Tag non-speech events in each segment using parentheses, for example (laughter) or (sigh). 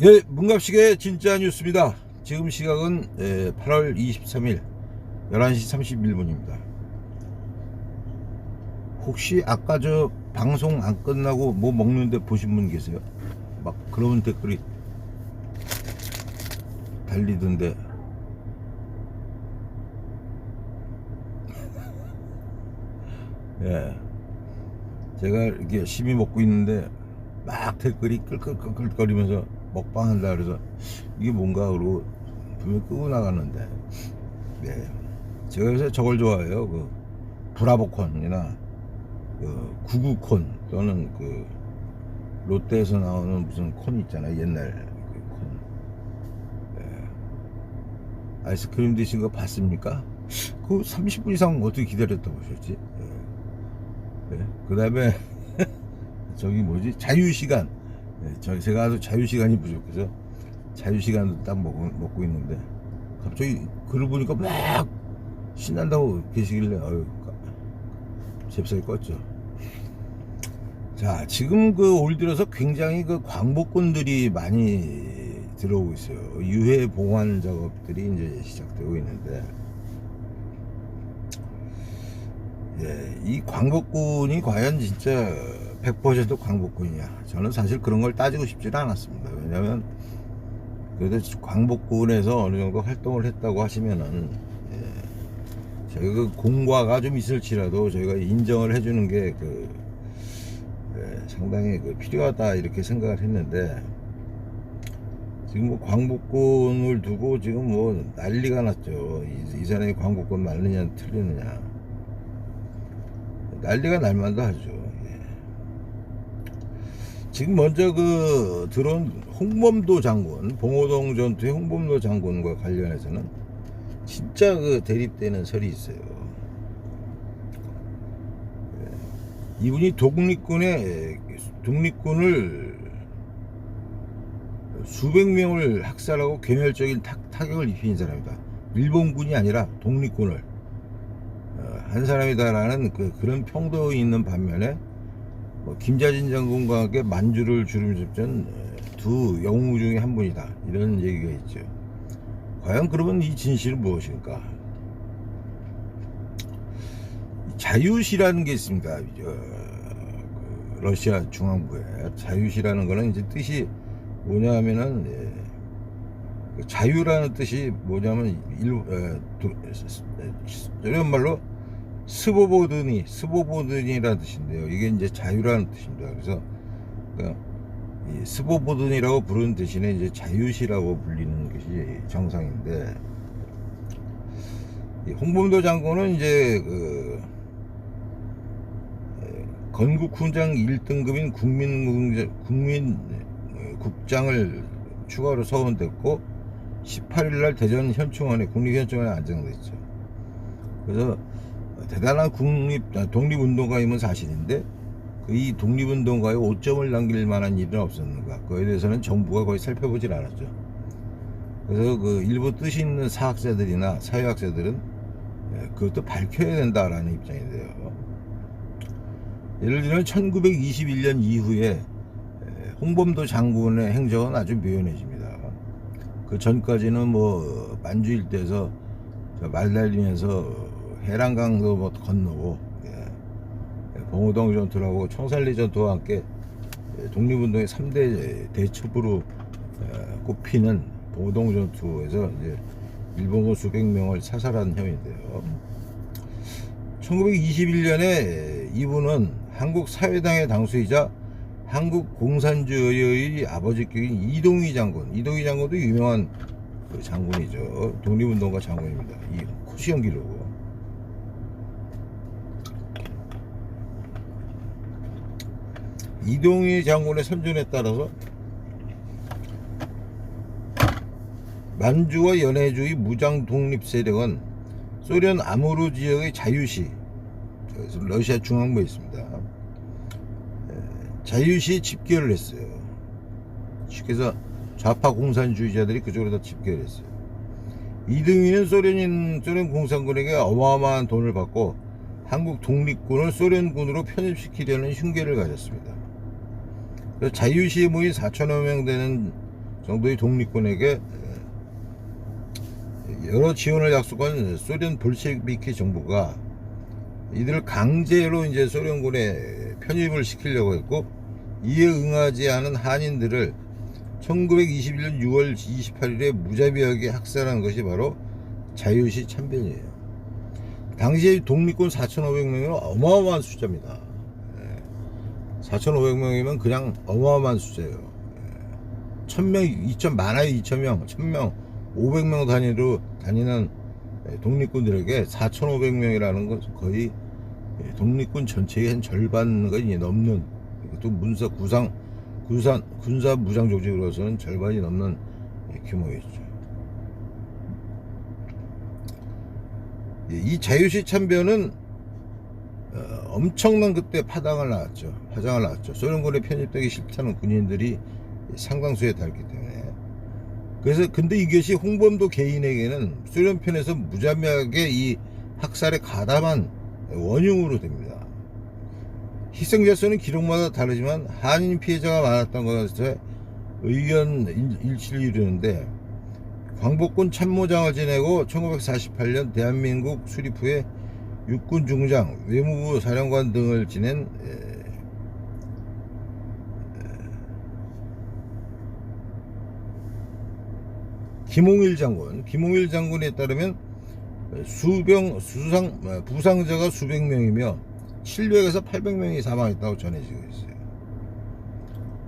예, 문갑식의 진짜 뉴스입니다. 지금 시각은 예, 8월 23일 11시 31분입니다. 혹시 아까 저 방송 안 끝나고 뭐 먹는데 보신 분 계세요? 막 그런 댓글이 달리던데 (laughs) 예. 제가 이렇게 열심히 먹고 있는데 막 댓글이 끌끌끌끌거리면서 먹방한다 그래서 이게 뭔가 그러고 분명 끄고 나갔는데 네. 제가 요새 저걸 좋아해요 그 브라보콘이나 그 구구콘 또는 그 롯데에서 나오는 무슨 콘 있잖아요 옛날 그 콘. 네. 아이스크림 드신 거 봤습니까? 그 30분 이상 어떻게 기다렸다 보셨지? 네. 그 다음에 (laughs) 저기 뭐지 자유시간 네, 저 제가 아주 자유시간이 부족해서 자유시간도 딱 먹고, 먹고 있는데 갑자기 글을 보니까 막 신난다고 계시길래 어휴 잽싸게 껐죠. 자 지금 그 올 들어서 굉장히 그 광복군들이 많이 들어오고 있어요. 유해 봉환 작업들이 이제 시작되고 있는데. 예, 이 광복군이 과연 진짜 100% 광복군이냐? 저는 사실 그런 걸 따지고 싶지는 않았습니다. 왜냐하면 그래도 광복군에서 어느 정도 활동을 했다고 하시면은 예, 저희가 그 공과가 좀 있을지라도 저희가 인정을 해주는 게그 상당히 그 필요하다 이렇게 생각을 했는데 지금 뭐 광복군을 두고 지금 뭐 난리가 났죠. 이, 이 사람이 광복군 맞느냐 틀리느냐. 난리가 날만도 하죠. 예. 지금 먼저 그 들어온 홍범도 장군, 봉오동 전투의 홍범도 장군과 관련해서는 진짜 그 대립되는 설이 있어요. 예. 이분이 독립군의 독립군을 수백 명을 학살하고 괴멸적인 타, 타격을 입힌 사람이다. 일본군이 아니라 독립군을 어, 한 사람이다라는 그, 그런 평도 있는 반면에 뭐 김자진 장군과 함께 만주를 주름잡던 어, 두 영웅 중에 한 분이다 이런 얘기가 있죠. 과연 그러면 이 진실은 무엇일까? 자유시라는 게 있습니다. 저, 그 러시아 중앙부에 자유시라는 거는 이제 뜻이 뭐냐면은 예, 그 자유라는 뜻이 뭐냐면 일, 에, 말로 스보보드니 스보보드니라는 뜻인데요. 이게 이제 자유라는 뜻입니다. 그래서 그, 이 스보보드니라고 부르는 대신에 이제 자유시라고 불리는 것이 정상인데 이 홍범도 장군은 이제 그 에, 건국 훈장 1등급인 국민 국민 국장을 추가로 서원됐고 18일날 대전 현충원에 국립현충원에 안정됐죠. 그래서 대단한 국립 아, 독립운동가임은 사실인데 그이 독립운동가에 오점을 남길 만한 일은 없었는가 그에 대해서는 정부가 거의 살펴보질 않았죠. 그래서 그 일부 뜻이 있는 사학자들이나 사회학자들은 예, 그것도 밝혀야 된다라는 입장인데요. 예를 들면 1921년 이후에 예, 홍범도 장군의 행적은 아주 묘연해집니다. 그 전까지는 뭐 만주 일대에서 말 달리면서 해랑강도 뭐 건너고 예, 봉오동 전투라고 청산리 전투와 함께 예, 독립운동의 3대 대첩으로 예, 꼽히는 봉오동 전투에서 이제 일본군 수백 명을 사살한 혐의인데요. 1921년에 이분은 한국 사회당의 당수이자 한국 공산주의의 아버지격인 이동희 장군, 이동희 장군도 유명한 그 장군이죠. 독립운동가 장군입니다. 이 코시형 기록. 이동희 장군의 선전에 따라서 만주와 연해주의 무장 독립 세력은 소련 아무르 지역의 자유시, 그래서 러시아 중앙부에 있습니다. 에, 자유시에 집결을 했어요. 해서 좌파 공산주의자들이 그쪽으로 다 집결을 했어요. 이등위는 소련인, 소련 공산군에게 어마어마한 돈을 받고 한국 독립군을 소련군으로 편입시키려는 흉계를 가졌습니다. 자유시에 모인 4천여 명 되는 정도의 독립군에게 여러 지원을 약속한 소련 볼셰비키 정부가 이들을 강제로 이제 소련군에 편입을 시키려고 했고 이에 응하지 않은 한인들을 1921년 6월 28일에 무자비하게 학살한 것이 바로 자유시 참변이에요. 당시에 독립군 4,500명이면 어마어마한 숫자입니다. 4,500명이면 그냥 어마어마한 숫자예요. 1,000명, 2천, 많아요 2,000명, 1,000명, 500명 단위로 다니는 독립군들에게 4,500명이라는 건 거의 독립군 전체의 한 절반가 이제 넘는 또 문사 구상 군산 군사 무장 조직으로서는 절반이 넘는 규모였죠. 예, 이 자유시 참변은 어, 엄청난 그때 파당을 낳았죠. 파장을 낳았죠. 소련군에 편입되기 싫다는 군인들이 상당수에 달기 때문에. 그래서 근데 이것이 홍범도 개인에게는 소련 편에서 무자비하게 이 학살에 가담한 원흉으로 됩니다. 희생자 수는 기록마다 다르지만 한인 피해자가 많았던 것에 의견 일- 일치를 이루는데 광복군 참모장을 지내고 1948년 대한민국 수립 후에 육군 중장, 외무부 사령관 등을 지낸 에, 김홍일 장군, 김홍일 장군에 따르면 수병 수상 어, 부상자가 수백 명이며 700에서 800명이 사망했다고 전해지고 있어요.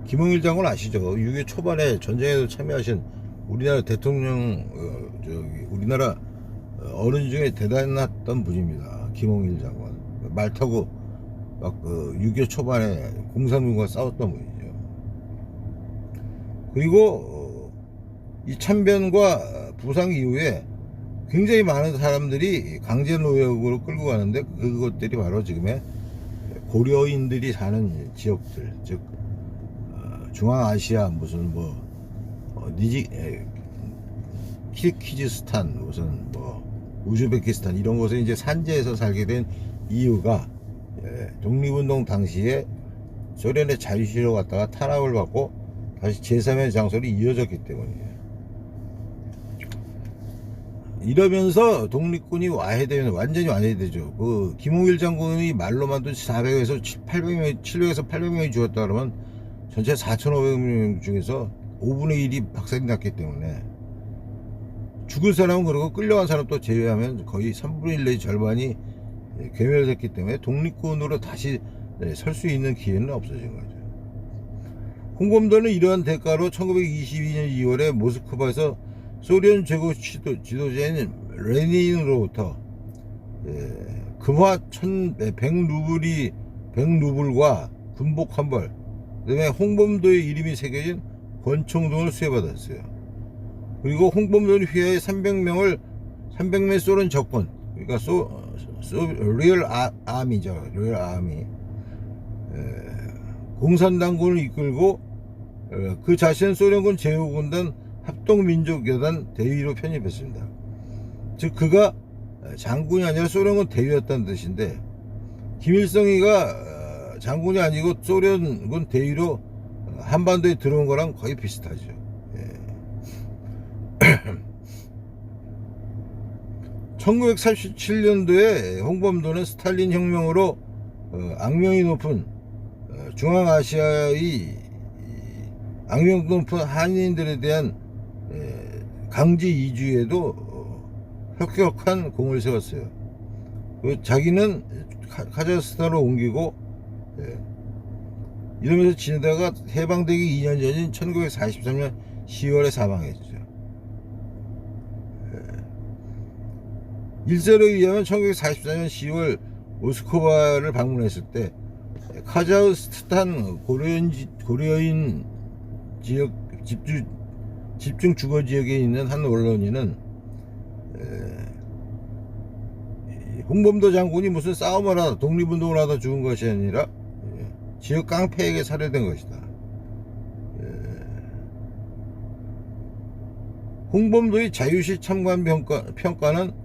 김홍일 장군 아시죠? 6.25 초반에 전쟁에도 참여하신 우리나라 대통령 어, 저기 우리나라 어른 중에 대단했던 분입니다. 김홍일 장군 말 타고 막그 6.25 초반에 공산군과 싸웠던 분이죠. 그리고 어, 이 참변과 부상 이후에 굉장히 많은 사람들이 강제 노역으로 끌고 가는데 그것들이 바로 지금의 고려인들이 사는 지역들 즉 어, 중앙아시아 무슨 뭐 어, 니지 에, 키르키즈스탄 무슨 뭐 우즈베키스탄 이런 곳에 이제 산지에서 살게 된 이유가 예, 독립운동 당시에 소련의 자유시로 갔다가 탄압을 받고 다시 제3의 장소로 이어졌기 때문이에요. 이러면서 독립군이 와해되면 완전히 와해되죠. 그 김홍일 장군이 말로만 도 400에서 800명, 700에서 800명이 죽었다 그러면 전체 4,500명 중에서 5분의 1이 박살이 났기 때문에 죽을 사람은 그러고 끌려간 사람 또 제외하면 거의 3분의 1 내지 절반이 괴멸됐기 때문에 독립군으로 다시 설 수 있는 기회는 없어진 거죠. 홍범도는 이러한 대가로 1922년 2월에 모스크바에서 소련 최고 지도, 지도자인 레닌으로부터 예, 금화 1100루블이 100루블과 군복 한 벌, 그다음에 홍범도의 이름이 새겨진 권총등을 수여받았어요. 그리고 홍범도는 휘하에 300명을 300명 소련 적군, 그러니까 소, 소 리얼 아, 아미죠, 리얼 아미. 예, 공산당군을 이끌고 어, 그 자신은 소련군 제후군단 합동민족여단 대위로 편입했습니다. 즉 그가 장군이 아니라 소련군 대위였다는 뜻인데 김일성이가 어, 장군이 아니고 소련군 대위로 한반도에 들어온 거랑 거의 비슷하죠. 예. 1937년도에 홍범도는 스탈린 혁명으로 어, 악명이 높은 어, 중앙아시아의 이 악명 높은 한인들에 대한 에, 강제 이주에도 어, 혁혁한 공을 세웠어요. 그 자기는 카- 카자흐스탄으로 옮기고 예, 이러면서 지내다가 해방되기 2년 전인 1943년 10월에 사망했죠. 예. 일설에 의하면 1944년 10월 모스크바를 방문했을 때 카자흐스탄 고려인, 지- 고려인 지역 집주, 집중 주거 지역에 있는 한 언론인은 홍범도 장군이 무슨 싸움을 하다 독립운동을 하다 죽은 것이 아니라 예, 지역 깡패에게 살해된 것이다. 예. 홍범도의 자유시 참관 평가, 평가는 어,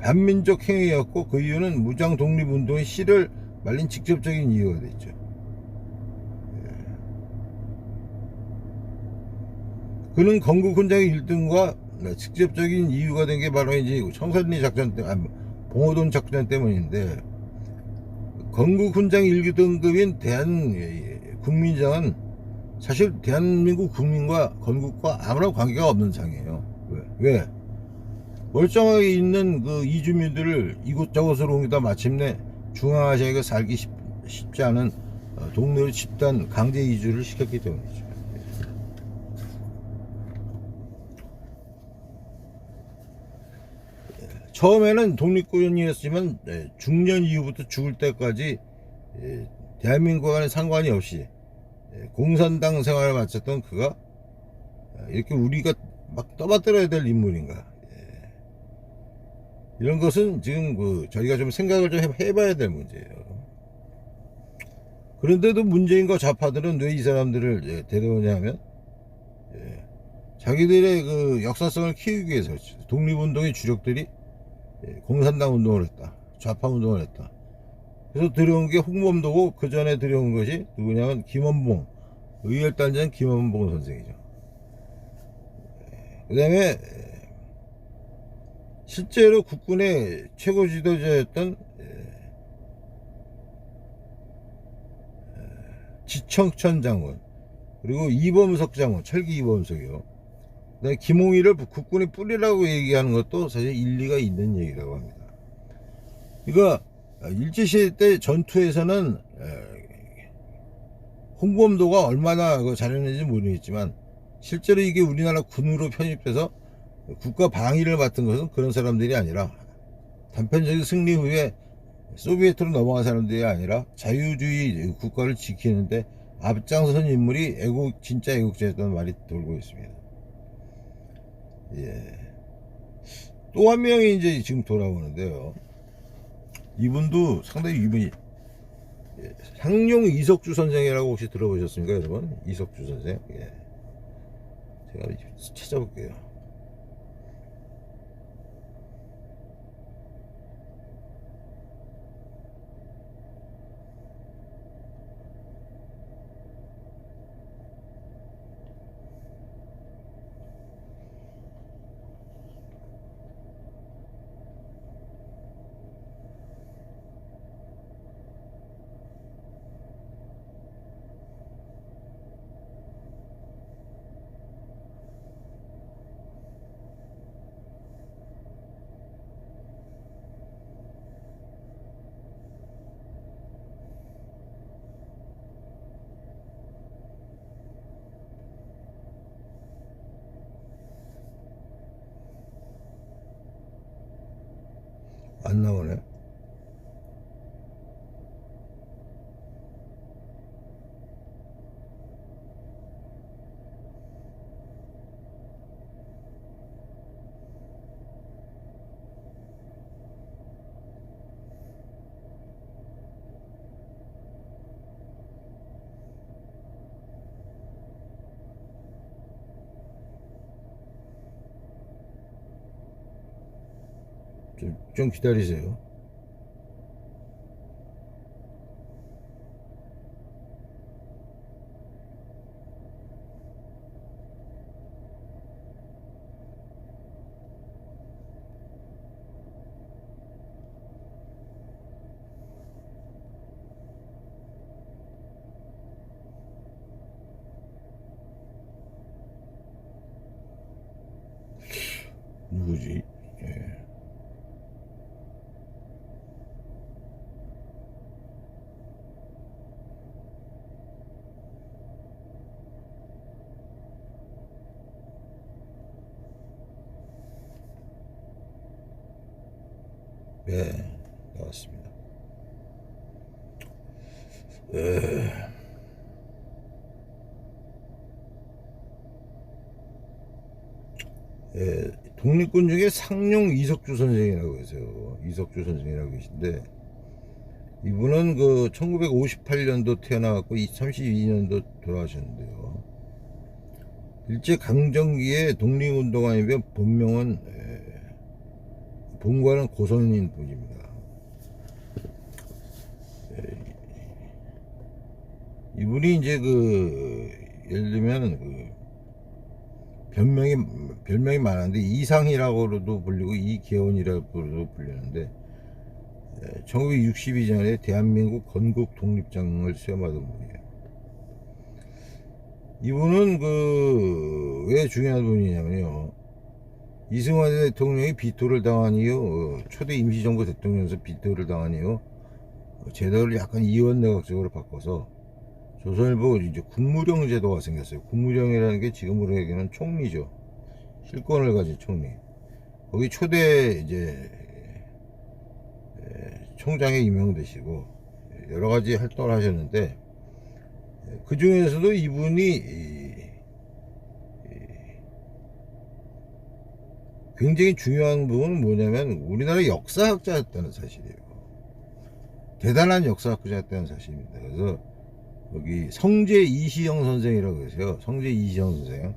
반민족 행위였고 그 이유는 무장 독립운동의 씨를 말린 직접적인 이유가 됐죠. 그는 건국 훈장의 1등과 직접적인 이유가 된 게 바로 이제 청산리 작전 때, 아니, 봉오동 작전 때문인데, 건국 훈장 1등급인 대한 예, 국민장은 사실 대한민국 국민과 건국과 아무런 관계가 없는 장이에요. 왜? 왜? 멀쩡하게 있는 그 이주민들을 이곳저곳으로 옮기다 마침내 중앙아시아에 살기 쉽, 쉽지 않은 어, 동네로 집단 강제 이주를 시켰기 때문이죠. 처음에는 독립군이었지만 예, 중년 이후부터 죽을 때까지 예, 대한민국과는 상관이 없이 예, 공산당 생활을 마쳤던 그가 아, 이렇게 우리가 막 떠받들어야 될 인물인가 예. 이런 것은 지금 그 저희가 좀 생각을 좀 해- 해봐야 될 문제예요. 그런데도 문재인과 좌파들은 왜 이 사람들을 예, 데려오냐 하면 예, 자기들의 그 역사성을 키우기 위해서. 독립운동의 주력들이 예, 공산당 운동을 했다. 좌파 운동을 했다. 그래서 들여온 게 홍범도고 그 전에 들여온 것이 누구냐면 김원봉 의열단장 김원봉 선생이죠. 그 다음에 실제로 국군의 최고 지도자였던 예, 지청천 장군 그리고 이범석 장군 철기 이범석이요. 김홍일을 국군의 뿌리라고 얘기하는 것도 사실 일리가 있는 얘기라고 합니다. 그러니까 일제시대 때 전투에서는 에, 홍범도가 얼마나 그 잘했는지 모르겠지만 실제로 이게 우리나라 군으로 편입돼서 국가 방위를 맡은 것은 그런 사람들이 아니라 단편적인 승리 후에 소비에트로 넘어간 사람들이 아니라 자유주의 국가를 지키는데 앞장선 인물이 애국 진짜 애국자였다는 말이 돌고 있습니다. 예. 또 한 명이 이제 지금 돌아오는데요. 이분도 상당히 이분이 예, 상용 이석주 선생이라고 혹시 들어보셨습니까, 여러분? 이석주 선생. 예. 제가 찾아볼게요. 안 나오네. 좀, 좀 기다리세요. 누구지? 예. 네, 나왔습니다. 에... 예, 독립군 중에 상용 이석주 선생이라고 계세요. 이석주 선생이라고 계신데 이분은 그 1958년도 태어나갖고 32년도 돌아가셨는데요. 일제 강점기에 독립운동가이며 본명은 예, 본관은 고선인 분입니다. 예, 이분이 이제 그 예를 들면 그 별명이 별명이 많은데 이상이라고도 불리고 이계원이라고도 불리는데 1962년에 대한민국 건국 독립장을 수여받은 분이에요. 이분은 그 왜 중요한 분이냐면요. 이승만 대통령이 비토를 당한 이후 어, 초대 임시정부 대통령에서 비토를 당한 이후 제도를 약간 이원 내각적으로 바꿔서 조선일보 이제 국무령 제도가 생겼어요. 국무령이라는 게 지금으로 얘기하는 총리죠. 실권을 가진 총리. 거기 초대 이제 에, 총장에 임명되시고 여러 가지 활동을 하셨는데 그 중에서도 이분이 굉장히 중요한 부분은 뭐냐면 우리나라 역사학자였다는 사실이에요. 대단한 역사학자였다는 사실입니다. 그래서 여기 성제 이시영 선생이라고 계세요. 성제 이시영 선생.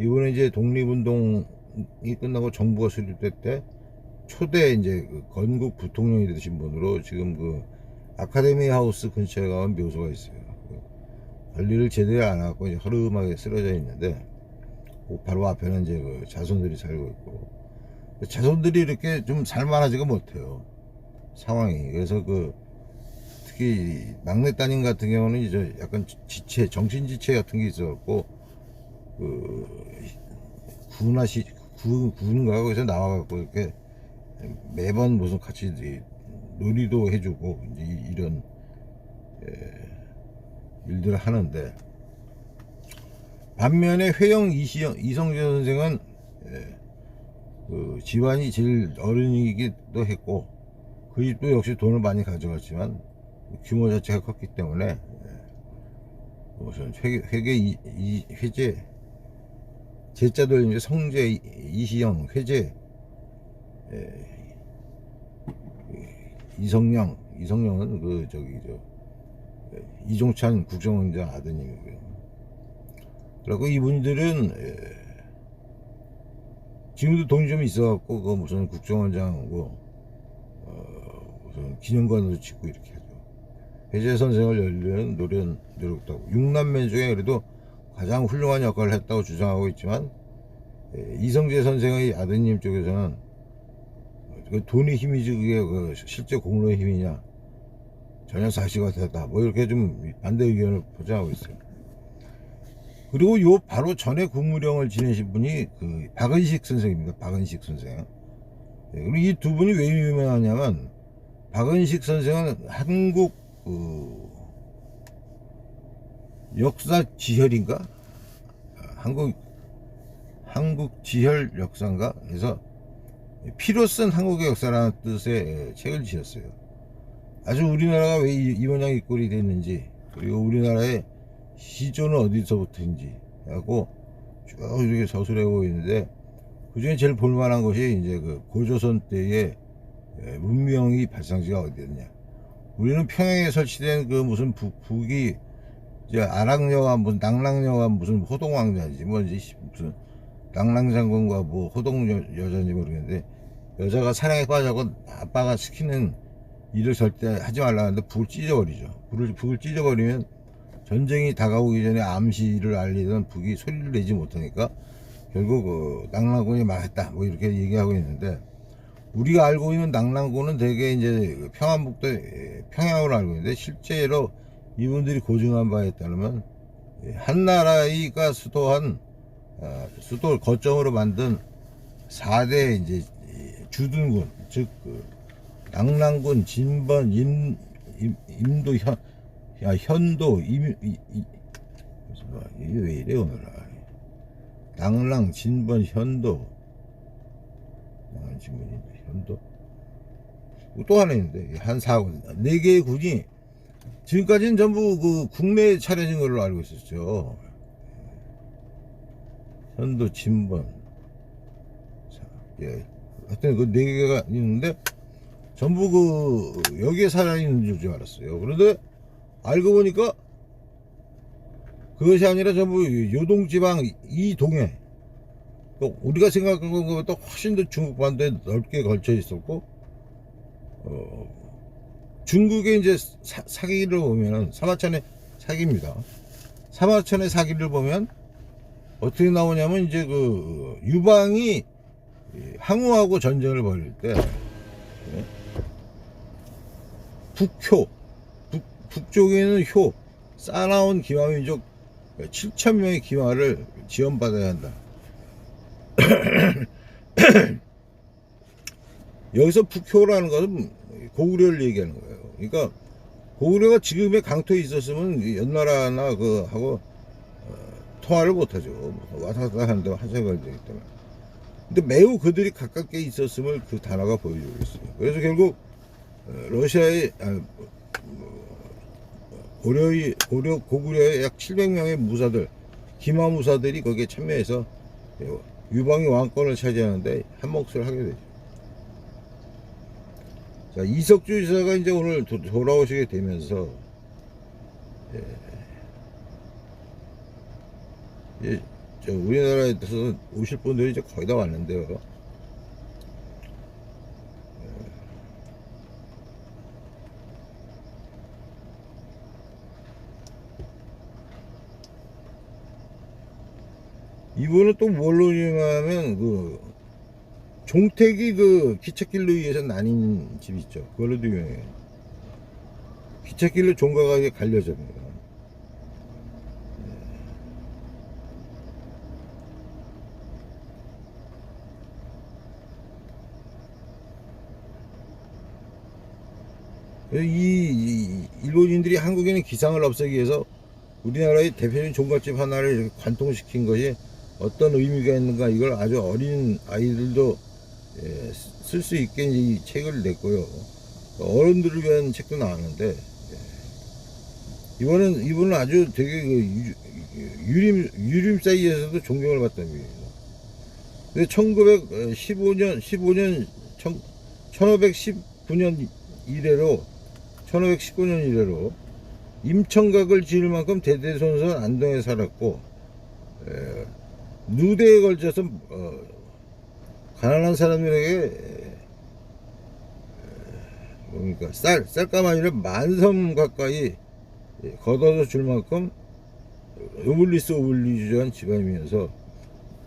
이분은 이제 독립운동이 끝나고 정부가 수립될 때 초대 이제 그 건국 부통령이 되신 분으로 지금 그 아카데미 하우스 근처에 가면 묘소가 있어요. 그 관리를 제대로 안 하고 허름하게 쓰러져 있는데 그 바로 앞에는 이제 그 자손들이 살고 있고 그 자손들이 이렇게 좀 살만하지가 못해요. 상황이. 그래서 그 특히 막내 따님 같은 경우는 이제 약간 지체, 정신 지체 같은 게 있어갖고 그 군화시 군 군가 거기서 나와갖고 이렇게 매번 무슨 같이 놀이도 해주고 이제 이- 이런 에, 일들을 하는데 반면에 회영 이시영 이성재 선생은 에, 그 집안이 제일 어른이기도 했고 그 집도 역시 돈을 많이 가져갔지만 규모 자체가 컸기 때문에 예, 무슨 회계, 회계 이, 이 회제 제자들 이제 성재 이- 이시영 회제 예, 이성영 이성영은 그 저기 저 예, 이종찬 국정원장 아드님이고요. 그리고 이분들은 예, 지금도 돈이 좀 있어갖고 그 무슨 국정원장하고 어, 무슨 기념관으로 짓고 이렇게 하죠. 해제 선생을 열려는 노련 노력도 하고 육남매 중에 그래도 가장 훌륭한 역할을 했다고 주장하고 있지만 예, 이성재 선생의 아드님 쪽에서는 그 돈의 힘이지 그게 그 실제 공로의 힘이냐 전혀 사실과 다르다 뭐 이렇게 좀 반대 의견을 포장하고 있어요. 그리고 요 바로 전에 국무령을 지내신 분이 그 박은식 선생입니다. 박은식 선생. 예, 그리고 이 두 분이 왜 유명하냐면 박은식 선생은 한국 그 역사 지혈인가? 아, 한국 한국 지혈 역사인가? 그래서 피로 쓴 한국의 역사라는 뜻의 책을 지었어요. 아주 우리나라가 왜 이- 이 모양 이 꼴이 됐는지 그리고 우리나라의 시조는 어디서부터인지 하고 쭉 이렇게 서술하고 있는데 그 중에 제일 볼만한 것이 이제 그 고조선 때의 예, 문명이 발상지가 어디였냐. 우리는 평양에 설치된 그 무슨 북, 북이 이제 아랑여와 무슨 낙랑여와 무슨 호동왕자인지 뭔지 무슨 낙랑장군과 뭐 호동 여, 여자인지 모르겠는데 여자가 사랑에 빠져고 아빠가 시키는 일을 절대 하지 말라 하는데 북을 찢어버리죠. 북을, 북을 찢어버리면 전쟁이 다가오기 전에 암시를 알리던 북이 소리를 내지 못하니까 결국 그 낙랑군이 망했다. 뭐 이렇게 얘기하고 있는데 우리가 알고 있는 낙랑군은 대개 이제 그 평안북도 에, 평양으로 알고 있는데 실제로 이분들이 고증한 바에 따르면 예, 한나라가 수도한 어, 수도 거점으로 만든 4대 이제 이 주둔군 즉 그, 낙랑군 진번 임, 임 임도 현 야, 현도 임 이, 이, 무슨 뭐, 이래 오늘 낙랑 진번 현도 낙랑 진번 현도 또 하나 있는데 한 사군 네 개의 군이 지금까지는 전부 그 국내에 차려진 걸로 알고 있었죠. 현도 진번 자, 예. 하여튼 그 네 개가 있는데 전부 그 여기에 살아있는 줄 알았어요. 그런데 알고 보니까 그것이 아니라 전부 요동지방 이 동에 또 우리가 생각한 것보다 훨씬 더 중국 반도에 넓게 걸쳐 있었고 어, 중국의 이제 사, 사기를 보면은 사마천의 사기입니다. 사마천의 사기를 보면 어떻게 나오냐면 이제 그 유방이 항우하고 전쟁을 벌일 때 예? 북효 북, 북쪽에는 효 싸나운 기마민족 7천 명의 기마를 지원받아야 한다. (clears throat) 여기서 북효라는 것은 고구려를 얘기하는 거예요. 그러니까 고구려가 지금의 강토에 있었으면 연나라나 그 하고 어, 통화를 못하죠. 갔다 하는데 한시간 걸리기 때문에. 근데 매우 그들이 가깝게 있었음을 그 단어가 보여주고 있어요. 그래서 결국 어, 러시아의 아, 어, 고려의 고려 고구려의 약 700명의 무사들 기마 무사들이 거기에 참여해서 유방이 왕권을 차지하는데 한 몫을 하게 되죠. 자 이석주 이사가 이제 오늘 도, 돌아오시게 되면서 예, 예, 저 우리나라에서 오실 분들이 이제 거의 다 왔는데요. 이분은 또 뭘로 유명하면 그 종택이 그 기찻길로 의해서 나뉜 집 있죠. 그걸로도 유명해요. 기찻길로 이게 갈려집니다. 이, 이 일본인들이 한국에는 기상을 없애기 위해서 우리나라의 대표적인 종갓집 하나를 관통시킨 것이 어떤 의미가 있는가 이걸 아주 어린 아이들도 예, 쓸수 있게 이 책을 냈고요. 어른들을 위한 책도 나왔는데 예. 이번은 이분은 아주 되게 그 유, 유림 유림 사이에서도 존경을 받던 분입니다. 근데 1915년 15년 1519년 이래로 1519년 이래로 임청각을 지을 만큼 대대손손 안동에 살았고 에, 누대에 걸쳐서 어, 가난한 사람들에게 에, 뭡니까 쌀 쌀가마니를 만섬 가까이 예, 걷어서 줄 만큼 오블리스 오블리주한 집안이면서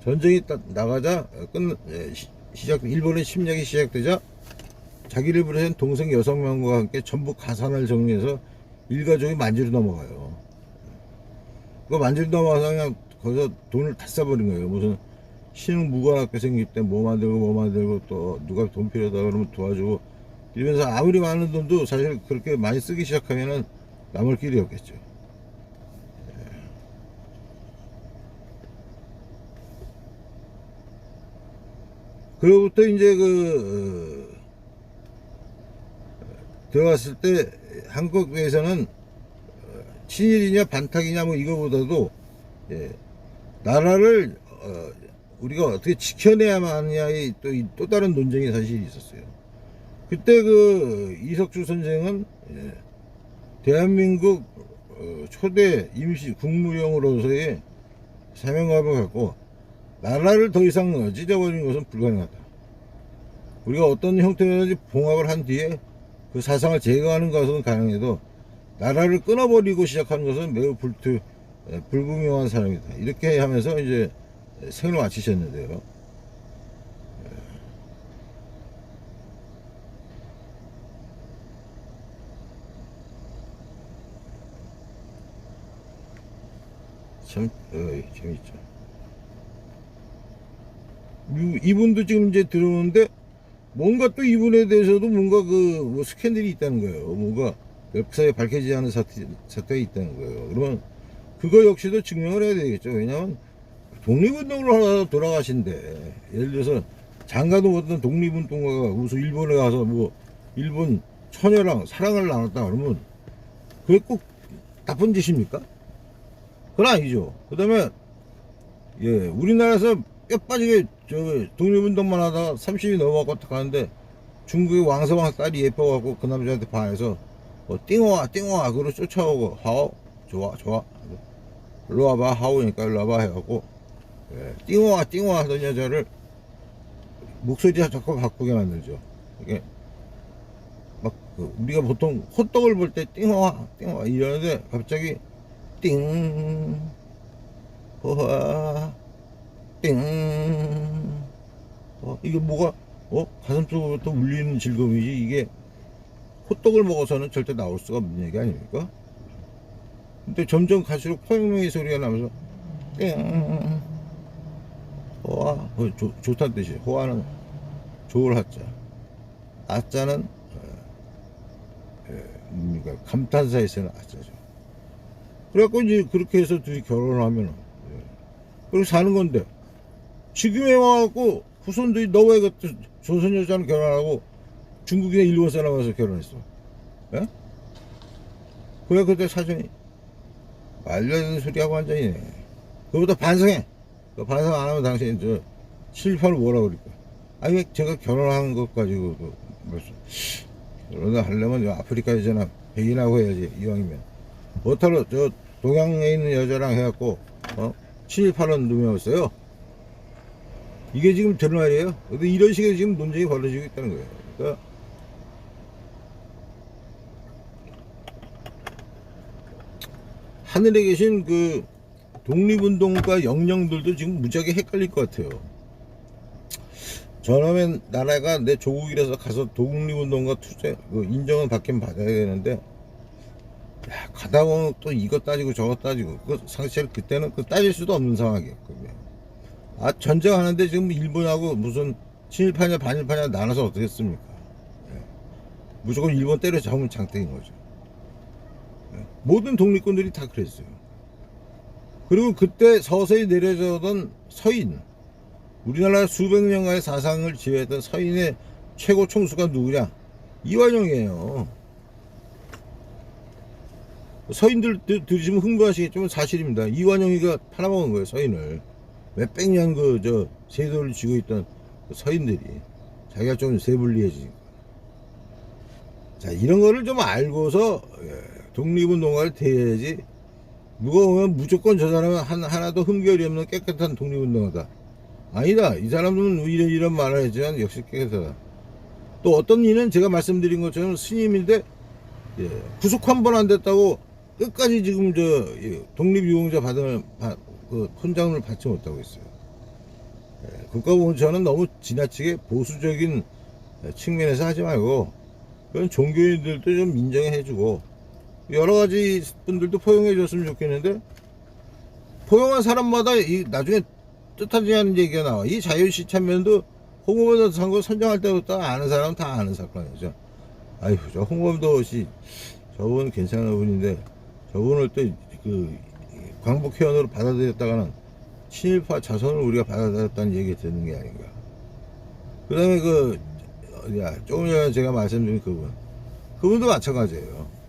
전쟁이 딱 나가자 끝 예, 시- 시작 일본의 침략이 시작되자 자기를 부르는 동생 여섯 명과 함께 전부 가산을 정리해서 일가족이 만지로 넘어가요. 그 만지로 넘어가서 그냥 거기서 돈을 다 써버린 거예요. 무슨 신흥 무관학교 생길 때 뭐 만들고 뭐 만들고 또 누가 돈 필요하다 그러면 도와주고 이러면서 아무리 많은 돈도 사실 그렇게 많이 쓰기 시작하면은 남을 길이 없겠죠. 그로부터 이제 그 어, 들어갔을 때 한국 에서는 어, 친일이냐 반탁이냐 뭐 이거보다도 예, 나라를 어, 우리가 어떻게 지켜내야만 하느냐의 또, 이- 또 다른 논쟁이 사실 있었어요. 그때 그 이석주 선생은 예, 대한민국 어, 초대 임시 국무령으로서의 사명감을 갖고 나라를 더 이상 어, 찢어버리는 것은 불가능하다. 우리가 어떤 형태로든지 봉합을 한 뒤에 그 사상을 제거하는 것은 가능해도 나라를 끊어버리고 시작하는 것은 매우 불투, 에, 불분명한 사람이다. 이렇게 하면서 이제 생을 마치셨는데요. 참, 어이, 재밌죠. 이- 이분도 지금 이제 들어오는데 뭔가 또 이분에 대해서도 뭔가 그 뭐 스캔들이 있다는 거예요. 뭔가 역사에 밝혀지지 않은 사태, 사태가 있다는 거예요. 그러면 그거 역시도 증명을 해야 되겠죠. 왜냐하면 독립운동을 하다 돌아가신데 예를 들어서 장가도 못한 독립운동가가 무슨 일본에 가서 뭐 일본 처녀랑 사랑을 나눴다 그러면 그게 꼭 나쁜 짓입니까? 그건 아니죠. 그 다음에 예 우리나라에서 뼈 빠지게 저 독립운동만 하다가 30이 넘어가고 딱 가는데 중국의 왕서방 딸이 예뻐갖고 그 남자한테 반해서 뭐 띵어와 띵어와 그로 쫓아오고 하오 좋아 좋아 일로 와봐 하오니까 일로 와봐 해갖고 예, 띵어와 띵어와 하던 여자를 목소리 자꾸 바꾸게 만들죠 이게 막 그 우리가 보통 호떡을 볼 때 띵어와 띵어와 이러는데 갑자기 띵 호화 띵. 어, 이게 뭐가, 어? 가슴 속으로부터 울리는 즐거움이지. 이게 호떡을 먹어서는 절대 나올 수가 없는 얘기 아닙니까? 근데 점점 갈수록 포용명의 소리가 나면서, 띵. 호화, 어, 좋, 좋다는 뜻이에요. 호화는 좋을 하자. 아자는, 어, 예, 뭡니까? 감탄사에서는 아자죠. 그래갖고 이제 그렇게 해서 둘이 결혼을 하면은, 예. 그렇게 사는 건데, 지금에 와갖고 후손들이 너왜 그때 조선 여자는 결혼하고 중국이나 일본 사람 와서 결혼했어? 예? 그래 그때 사전이 되는 소리하고 앉아있네. 그보다 반성해. 그 반성 안 하면 당신 저 실패를 뭐라 그럴까? 아니 왜 제가 결혼한 것 가지고 그 무슨 결혼을 하려면 요 아프리카 여자나 백인하고 해야지 이왕이면 못하러 저 동양에 있는 여자랑 해갖고 어 7, 8원 누명했어요. 이게 지금 되는 말이에요. 근데 이런 식의 지금 논쟁이 벌어지고 있다는 거예요. 그러니까 하늘에 계신 그 독립운동가 영령들도 지금 무지하게 헷갈릴 것 같아요. 저놈의 나라가 내 조국이라서 가서 독립운동가 투쟁 그 인정을 받긴 받아야 되는데 야, 가다 보면 또 이거 따지고 저거 따지고 그 사실 그때는 그 따질 수도 없는 상황이었거든요. 아 전쟁하는데 지금 일본하고 무슨 친일파냐 반일파냐 나눠서 어떻게 했습니까? 예. 무조건 일본 때려잡으면 장땡인 거죠. 예. 모든 독립군들이 다 그랬어요. 그리고 그때 서서히 내려져던 서인, 우리나라 수백 년간의 사상을 지휘했던 서인의 최고 총수가 누구냐? 이완용이에요. 서인들 들- 들으시면 흥분하시겠지만 사실입니다. 이완용이가 팔아먹은 거예요, 서인을. 몇백 년 그, 저, 세도를 쥐고 있던 그 서인들이. 자기가 좀 세불리해지니까. 자, 이런 거를 좀 알고서, 예, 독립운동가를 대해야지. 누가 보면 무조건 저 사람은 한, 하나도 흠결이 없는 깨끗한 독립운동가다. 아니다. 이 사람은 이런, 이런 말을 했지만 역시 깨끗하다. 또 어떤 이는 제가 말씀드린 것처럼 스님인데, 예, 구속 한 번 안 됐다고 끝까지 지금 저 예, 독립유공자 받은 바- 그 훈장을 받지 못하고 있어요. 예, 국가보훈처는 너무 지나치게 보수적인 측면에서 하지 말고 그런 종교인들도 좀 인정해주고 여러 가지 분들도 포용해 줬으면 좋겠는데 포용한 사람마다 이 나중에 뜻하지 않은 얘기가 나와. 이 자유시 참면도 홍보범도 선거 선정할 때부터 아는 사람은 다 아는 사건이죠. 아이고 저 홍범도 씨 저분 괜찮은 분인데 저분을 또그 광복회원으로 받아들였다가는 친일파 자손을 우리가 받아들였다는 얘기 듣는 게 아닌가. 그 다음에 그 어디야 조금 전에 제가 말씀드린 그분 그분도 마찬가지예요.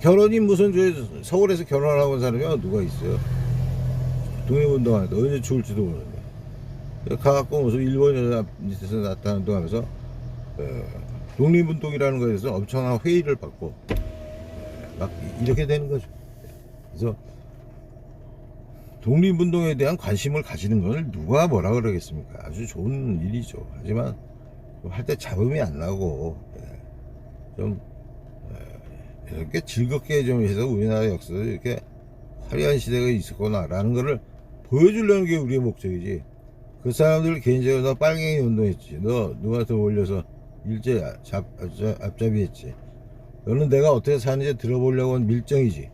결혼이 무슨 저 서울에서 결혼하고 온 사람이 누가 있어요? 독립운동하는데 언제 죽을지도 모르는데 가갖고 무슨 일본 여자 밑에서 나타난다 하면서 어, 독립운동이라는 거에 대해서 엄청난 회의를 받고 어, 막 이렇게 되는 거죠. 그래서 독립운동에 대한 관심을 가지는 걸 누가 뭐라 그러겠습니까? 아주 좋은 일이죠. 하지만 할 때 잡음이 안 나고 예, 좀 예, 이렇게 즐겁게 좀 해서 우리나라 역사에 이렇게 화려한 시대가 있었구나라는 거를 보여주려는 게 우리의 목적이지. 그 사람들 개인적으로 너 빨갱이 운동했지. 너 누구한테 올려서 일제 잡, 앞잡, 앞잡이 했지. 너는 내가 어떻게 사는지 들어보려고 한 밀정이지.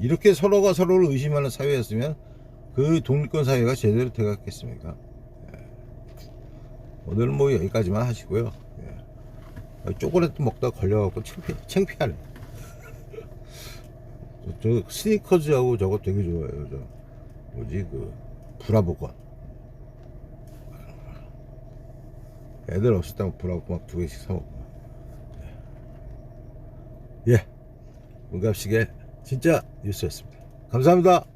이렇게 서로가 서로를 의심하는 사회였으면 그 독립권 사회가 제대로 돼갔겠습니까? 예. 오늘은 뭐 여기까지만 하시고요. 예. 초콜릿 먹다 걸려갖고 창피, 창피하네. 저, 저 스니커즈하고 저거 되게 좋아해요. 저 뭐지 그 브라보건. 애들 없을 때 브라보 막두 개씩 사 먹고. 예. 문갑식의 진짜 뉴스였습니다. 감사합니다.